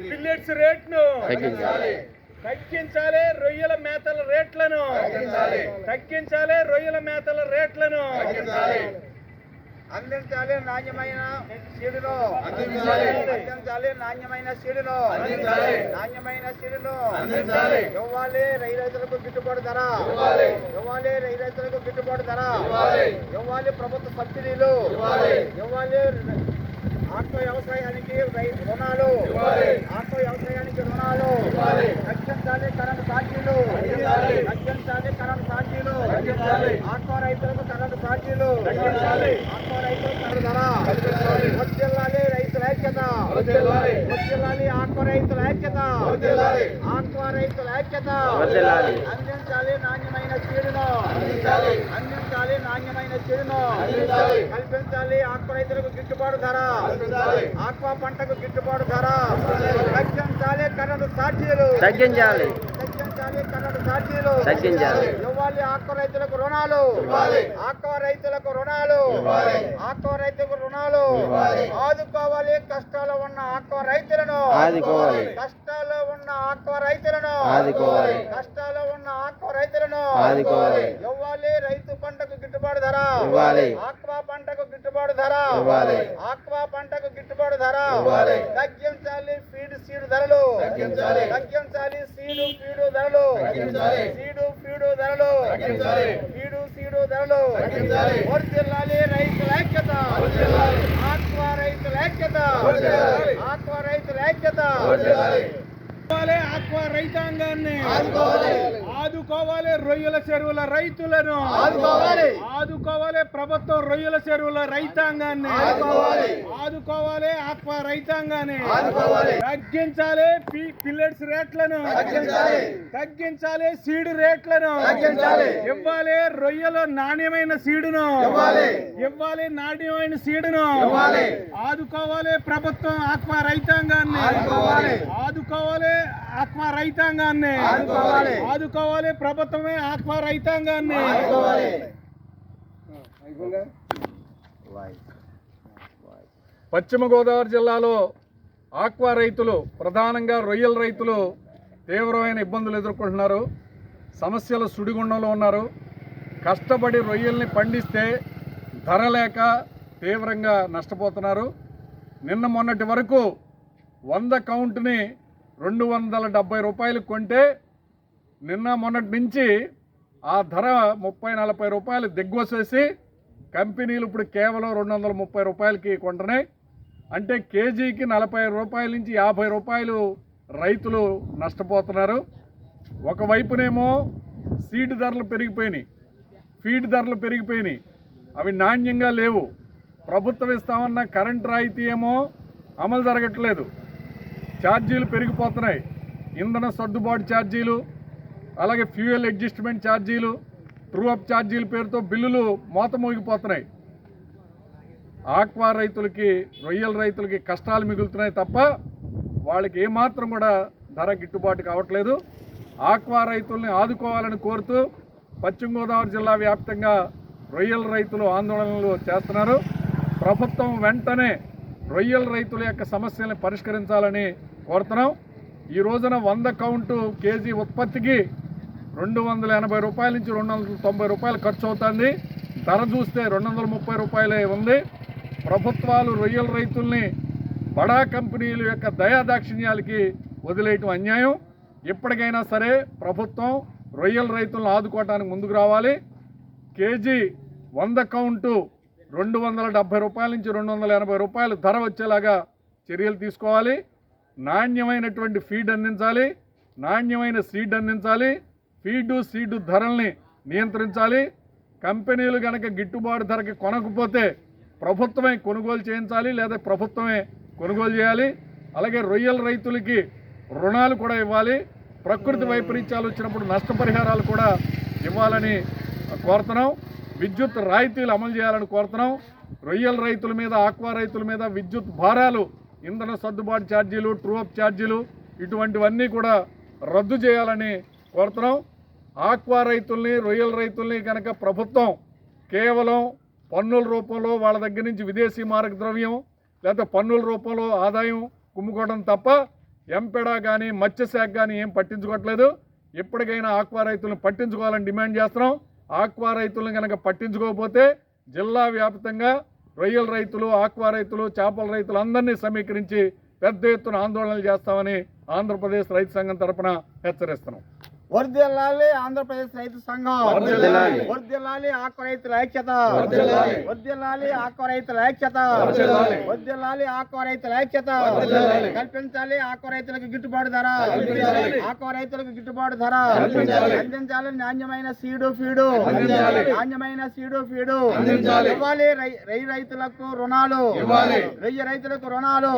Billets రేట్ను తగ్గించాలి తగ్గించాలి రొయ్యల మేతల రేట్లను తగ్గించాలి రొయ్యల మేతల రేట్లను అందించాలి నాణ్యమైన సీడును అందించాలి. నాణ్యమైన అందించాలి. నాణ్యమైన అందించాలి. ఇవ్వాలి రై రైతులకు గిట్టుబాటు ధర ఇవ్వాలి. ఇవ్వాలి రై రైతులకు గిట్టుబాటు ధర ఇవ్వాలి. ఇవ్వాలి ప్రభుత్వ సబ్సిడీలు ఇవ్వాలి. ఆత్మ వ్యవసాయానికి రుణాలు. ఆత్మ వ్యవసాయానికి రుణాలు. తగ్గించాలి కరెంటు ఛార్జీలు. తగ్గించాలి కరెంటు ఛార్జీలు. ఆత్మ రైతులకు కరెంటు ఛార్జీలు. ఆత్మ రైతులకు కరెంటు ధర. వర్ధిల్లాలి రైతుల ఐక్యత. వర్ధిల్లాలి ఆత్మ రైతుల ఐక్యత. ఆత్మ రైతుల ఐక్యత. అందించాలి నాణ్యమైన చీడును అందించాలి. నాణ్యమైన చీడును. కల్పించాలి. ఆత్మ రైతులకు గిట్టుబాటు ధర. కల్పించాలి. ఆత్మ పంటకు గిట్టుబాటు ధర. తగ్గించాలి కరెంటు ఛార్జీలు తగ్గించాలి ఇవ్వాలి ఆత్మ రైతులకు రుణాలు ఇవ్వాలి. ఆత్మ రైతులకు రుణాలు ఇవ్వాలి. ఆత్మ రైతులకు రుణాలు ఇవ్వాలి. ఆదుకోవాలి కష్టాలు ఉన్న ఆత్మ రైతులను ఆదుకోవాలి. కష్టాల్లో ఉన్న ఆత్మ రైతులను ఆదుకోవాలి. కష్టాల్లో ఉన్న ఆత్మ రైతులను ఆదుకోవాలి. ఇవ్వాలి రైతు పంటకు గిట్టుబాటు ధర ఇవ్వాలి. ఆక్వా పంటకు గిట్టుబాటు ధర ఇవ్వాలి. ఆక్వా పంటకు గిట్టుబాటు ధర ఇవ్వాలి. తగ్గించాలి ఫీడ్ సీడ్ ధరలు తగ్గించాలి. సీడు ఫీడు ధరలు. సీడు ఫీడు ధరలు. ఫీడు సీడు ధరలు. వర్ధిల్లాలి రైతుల ఐక్యత. ఆక్వా రైతుల ఐక్యత. ఆక్వా రైతుల ఐక్యత ఆక్వా రైతాంగాన్ని ఆదుకోవాలి. రొయ్యల చెరువుల రైతులను ఆదుకోవాలి. ఆదుకోవాలి ప్రభుత్వం రొయ్యల చెరువుల రైతాంగాన్ని ఆదుకోవాలి. ఆదుకోవాలి ఆక్వా రైతాంగాన్ని ఆదుకోవాలి. తగ్గించాలి పిల్లెట్స్ రేట్లను తగ్గించాలి. తగ్గించాలి సీడ్ రేట్లను తగ్గించాలి. ఇవ్వాలి రొయ్యల నాణ్యమైన సీడును ఇవ్వాలి. ఇవ్వాలి నాణ్యమైన సీడును ఇవ్వాలి. ఆదుకోవాలి ప్రభుత్వం ఆక్వా రైతాంగాన్ని ఆదుకోవాలి. ఆదుకోవాలి ఆక్వా రైతాంగాన్ని ఆదుకోవాలి. ప్రభుత్వమే ఆక్వా రైతాంగాన్ని పశ్చిమ గోదావరి జిల్లాలో ఆక్వా రైతులు ప్రధానంగా రొయ్యల రైతులు తీవ్రమైన ఇబ్బందులు ఎదుర్కొంటున్నారు. సమస్యల సుడిగుండంలో ఉన్నారు. కష్టపడి రొయ్యల్ని పండిస్తే ధర లేక తీవ్రంగా నష్టపోతున్నారు. నిన్న మొన్నటి వరకు వంద కౌంట్ని రెండు వందల డెబ్బై రూపాయలు కొంటే నిన్న మొన్నటి నుంచి ఆ ధర ముప్పై నలభై రూపాయలు దిగ్గొసేసి కంపెనీలు ఇప్పుడు కేవలం రెండు వందల ముప్పై రూపాయలకి కొంటున్నాయి. అంటే కేజీకి నలభై రూపాయల నుంచి యాభై రూపాయలు రైతులు నష్టపోతున్నారు. ఒకవైపునేమో సీడ్ ధరలు పెరిగిపోయినాయి. ఫీడ్ ధరలు పెరిగిపోయినాయి. అవి నాణ్యంగా లేవు. ప్రభుత్వం ఇస్తామన్న కరెంట్ రాయితీ ఏమో అమలు జరగట్లేదు. ఛార్జీలు పెరిగిపోతున్నాయి. ఇంధన సర్దుబాటు ఛార్జీలు అలాగే ఫ్యూయల్ అడ్జస్ట్మెంట్ ఛార్జీలు ట్రూ అప్ ఛార్జీల పేరుతో బిల్లులు మోత మోగిపోతున్నాయి ఆక్వా రైతులకి రొయ్యల రైతులకి కష్టాలు మిగులుతున్నాయి తప్ప వాళ్ళకి ఏమాత్రం కూడా ధర గిట్టుబాటు కావట్లేదు. ఆక్వా రైతుల్ని ఆదుకోవాలని కోరుతూ పశ్చిమ గోదావరి జిల్లా వ్యాప్తంగా రొయ్యల రైతులు ఆందోళనలు చేస్తున్నారు. ప్రభుత్వం వెంటనే రొయ్యల రైతుల యొక్క సమస్యల్ని పరిష్కరించాలని కోరుతున్నాం. ఈ రోజున వంద కౌంటు కేజీ ఉత్పత్తికి రెండు వందల ఎనభై రూపాయల నుంచి రెండు వందల తొంభై రూపాయలు ఖర్చు అవుతుంది. ధర చూస్తే రెండు వందల ముప్పై రూపాయలే ఉంది. ప్రభుత్వాలు రొయ్యల రైతుల్ని బడా కంపెనీల యొక్క దయాదాక్షిణ్యాలకి వదిలేయటం అన్యాయం. ఇప్పటికైనా సరే ప్రభుత్వం రొయ్యల రైతులను ఆదుకోవటానికి ముందుకు రావాలి. కేజీ వంద కౌంటు రెండు వందల డెబ్భై రూపాయల నుంచి రెండు వందల ఎనభై రూపాయలు ధర వచ్చేలాగా చర్యలు తీసుకోవాలి. నాణ్యమైనటువంటి ఫీడ్ అందించాలి. నాణ్యమైన సీడ్ అందించాలి. ఫీడు సీడు ధరల్ని నియంత్రించాలి. కంపెనీలు కనుక గిట్టుబాటు ధరకి కొనకపోతే ప్రభుత్వమే కొనుగోలు చేయించాలి లేదా ప్రభుత్వమే కొనుగోలు చేయాలి. అలాగే రొయ్యల రైతులకి రుణాలు కూడా ఇవ్వాలి. ప్రకృతి వైపరీత్యాలు వచ్చినప్పుడు నష్టపరిహారాలు కూడా ఇవ్వాలని కోరుతున్నాం. విద్యుత్ రాయితీలు అమలు చేయాలని కోరుతున్నాం. రొయ్యల రైతుల మీద ఆక్వా రైతుల మీద విద్యుత్ భారాలు ఇంధన సర్దుబాటు ఛార్జీలు ట్రూఅప్ ఛార్జీలు ఇటువంటివన్నీ కూడా రద్దు చేయాలని కోరుతున్నాం. ఆక్వా రైతుల్ని రొయ్యల రైతుల్ని కనుక ప్రభుత్వం కేవలం పన్నుల రూపంలో వాళ్ళ దగ్గర నుంచి విదేశీ మారక ద్రవ్యం లేదా పన్నుల రూపంలో ఆదాయం కుమ్ముకోవడం తప్ప ఎంపెడా కానీ మత్స్యశాఖ కానీ ఏం పట్టించుకోవట్లేదు. ఇప్పటికైనా ఆక్వా రైతులను పట్టించుకోవాలని డిమాండ్ చేస్తున్నాం. ఆక్వా రైతులను కనుక పట్టించుకోకపోతే జిల్లా వ్యాప్తంగా రొయ్యల రైతులు ఆక్వా రైతులు చేపల రైతులు అందరినీ సమీకరించి పెద్ద ఎత్తున ఆందోళనలు చేస్తామని ఆంధ్రప్రదేశ్ రైతు సంఘం తరపున హెచ్చరిస్తున్నాం. వర్దిల్లాలి ఆంధ్రప్రదేశ్ రైతు సంఘం. వర్దిల్లాలి ఆకు రైతుల ఐక్యత. వర్దిల్లాలి ఆకు రైతుల ఐక్యత. వర్దిల్లాలి ఆకు రైతుల ఐక్యత. కల్పించాలి ఆకు రైతులకు గిట్టుబాటు ధర. ఆకు రైతులకు గిట్టుబాటు ధర. అందించాలి నాణ్యమైన సీడు ఫీడు. నాణ్యమైన సీడు ఫీడు. ఇవ్వాలి రై- రైతులకు రుణాలు. రొయ్య రైతులకు రుణాలు.